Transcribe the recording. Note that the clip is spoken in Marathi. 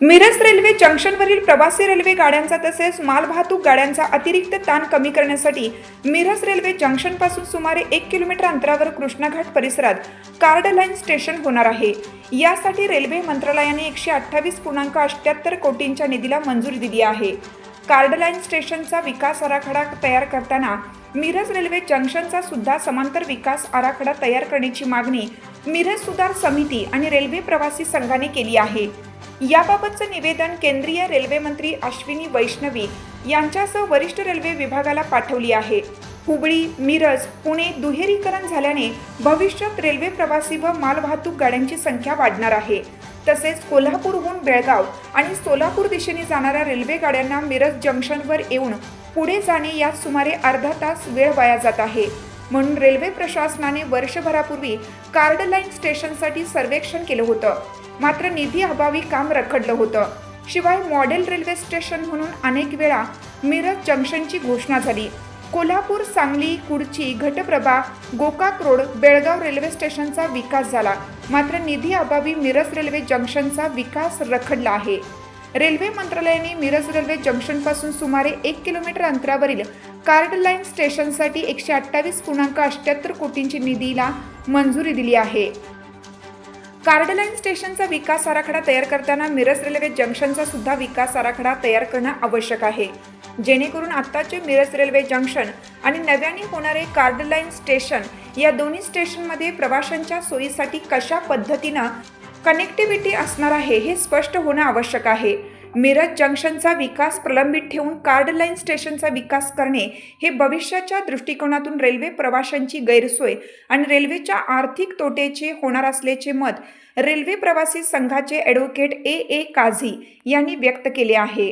मिरज रेल्वे जंक्शनवरील प्रवासी रेल्वे गाड्यांचा तसेच मालवाहतूक गाड्यांचा अतिरिक्त ताण कमी करण्यासाठी मिरज रेल्वे जंक्शनपासून सुमारे एक किलोमीटर अंतरावर कृष्णाघाट परिसरात कार्ड लाईन स्टेशन होणार आहे. यासाठी रेल्वे मंत्रालयाने एकशे अठ्ठावीस पूर्णांक अठ्याहत्तर कोटींच्या निधीला मंजुरी दिली आहे. कार्ड लाईन स्टेशनचा विकास आराखडा तयार करताना मिरज रेल्वे जंक्शनचा सुद्धा समांतर विकास आराखडा तयार करण्याची मागणी मिरज सुधार समिती आणि रेल्वे प्रवासी संघाने केली आहे. याबाबतचं निवेदन केंद्रीय रेल्वे मंत्री अश्विनी वैष्णवी यांच्यासह वरिष्ठ रेल्वे विभागाला पाठवली आहे. हुबळी मिरज पुणे दुहेरीकरण झाल्याने भविष्यात रेल्वे प्रवासी व मालवाहतूक गाड्यांची संख्या वाढणार आहे. तसेच कोल्हापूरहून बेळगाव आणि सोलापूर दिशेने जाणाऱ्या रेल्वे गाड्यांना मिरज जंक्शनवर येऊन पुढे जाणे यात सुमारे अर्धा तास वेळ वाया जात आहे. म्हणून रेल्वे प्रशासनाने वर्षभरापूर्वी कार्ड लाईन स्टेशनसाठी सर्वेक्षण केलं होतं. मात्र निधी अभावी काम रखडलं होतं. शिवाय मॉडेल रेल्वे स्टेशन म्हणून अनेक वेळा मिरज जंक्शनची घोषणा झाली. कोल्हापूर सांगली कुडची घटप्रभा गोकाक रोड बेळगाव रेल्वे स्टेशनचा विकास झाला. मात्र निधी अभावी मिरज रेल्वे जंक्शनचा विकास रखडला आहे. रेल्वे मंत्रालयाने मिरज रेल्वे जंक्शनपासून सुमारे एक किलोमीटर अंतरावरील कार्ड लाईन स्टेशनसाठी एकशे अठ्ठावीस पूर्णांक अठ्याहत्तर कोटींची निधीला मंजुरी दिली आहे. कार्ड लाईन स्टेशनचा विकास आराखडा तयार करताना मिरज रेल्वे जंक्शनचा सुद्धा विकास आराखडा तयार करणं आवश्यक आहे. जेणेकरून आत्ताचे मिरज रेल्वे जंक्शन आणि नव्याने होणारे कार्ड लाईन स्टेशन या दोन्ही स्टेशनमध्ये प्रवाशांच्या सोयीसाठी कशा पद्धतीनं कनेक्टिव्हिटी असणार आहे हे स्पष्ट होणं आवश्यक आहे. मिरज जंक्शनचा विकास प्रलंबित ठेवून कार्ड लाईन स्टेशनचा विकास करणे हे भविष्याच्या दृष्टिकोनातून रेल्वे प्रवाशांची गैरसोय आणि रेल्वेच्या आर्थिक तोट्याचे होणार असल्याचे मत रेल्वे प्रवासी संघाचे ॲडव्होकेट ए ए काझी यांनी व्यक्त केले आहे.